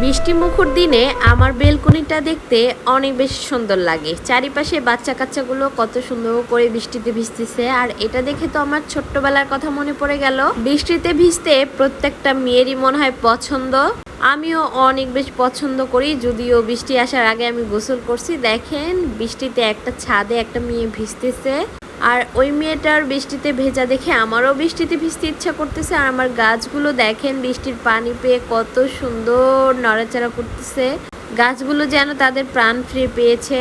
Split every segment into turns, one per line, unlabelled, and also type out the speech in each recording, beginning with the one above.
বৃষ্টি মুখর দিনে আমার বেলকনিটা দেখতে অনেক বেশি সুন্দর লাগে। চারিপাশে বাচ্চা কাচ্চাগুলো কত সুন্দর করে বৃষ্টিতে ভিজতেছে, আর এটা দেখে তো আমার ছোট্টবেলার কথা মনে পড়ে গেল। বৃষ্টিতে ভিজতে প্রত্যেকটা মেয়েরই মনে হয় পছন্দ। আমিও অনেক বেশি পছন্দ করি, যদিও বৃষ্টি আসার আগে আমি গোসল করছি। দেখেন, বৃষ্টিতে একটা ছাদে একটা মেয়ে ভিজতেছে। আর ওই মেয়েটার বৃষ্টিতে ভেজা দেখে আমারও বৃষ্টিতে ভিজতে ইচ্ছা করতেছে। আর আমার গাছগুলো দেখেন, বৃষ্টির পানি পেয়ে কত সুন্দর নড়াচড়া করতেছে। গাছগুলো যেন তাদের প্রাণ ফিরে পেয়েছে।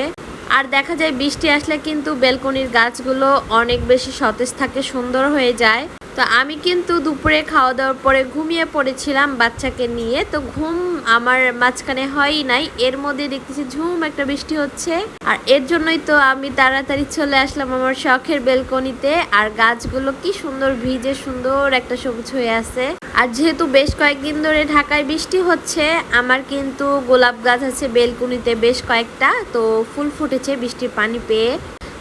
আর দেখা যায়, বৃষ্টি আসলে কিন্তু বেলকনির গাছগুলো অনেক বেশি সতেজ থাকে, সুন্দর হয়ে যায়। তো আমি কিন্তু দুপুরে খাওয়া দাওয়ার পরে ঘুমিয়ে পড়েছিলাম বাচ্চাকে নিয়ে। তো ঘুম আমার মাঝখানে হয়ই নাই, এর মধ্যে দেখতেছি ঝুম একটা বৃষ্টি হচ্ছে। আর এর জন্যই তো আমি তাড়াতাড়ি চলে আসলাম আমার শখের বেলকনিতে। আর গাছগুলো কি সুন্দর ভিজে সুন্দর একটা সবুজ হয়ে আছে। আর যেহেতু বেশ কয়েকদিন ধরে ঢাকায় বৃষ্টি হচ্ছে, আমার কিন্তু গোলাপ গাছ আছে বেলকনিতে বেশ কয়েকটা। তো ফুল ফুটেছে বৃষ্টির পানি পেয়ে।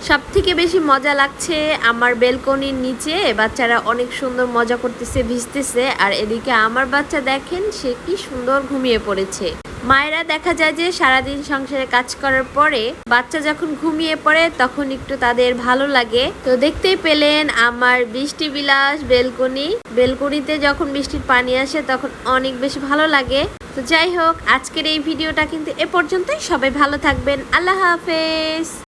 সব থেকে বেশি মজা লাগছে আমার বেলকনির নিচে। বাচ্চারা অনেক সুন্দর মজা করতেছে, ভিজতেছে। আর এদিকে আমার বাচ্চা দেখেন, সে কি সুন্দর ঘুমিয়ে পড়েছে। মায়েরা দেখা যায় যে সারাদিন সংসারে কাজ করার পরে বাচ্চা যখন ঘুমিয়ে পড়ে, তখন একটু তাদের ভালো লাগে। তো দেখতেই পেলেন আমার বৃষ্টি বিলাস বেলকনি। বেলকনিতে যখন বৃষ্টির পানি আসে, তখন অনেক বেশি ভালো লাগে। তো যাই হোক, আজকের এই ভিডিওটা কিন্তু এ পর্যন্তই। সবাই ভালো থাকবেন। আল্লাহ হাফেজ।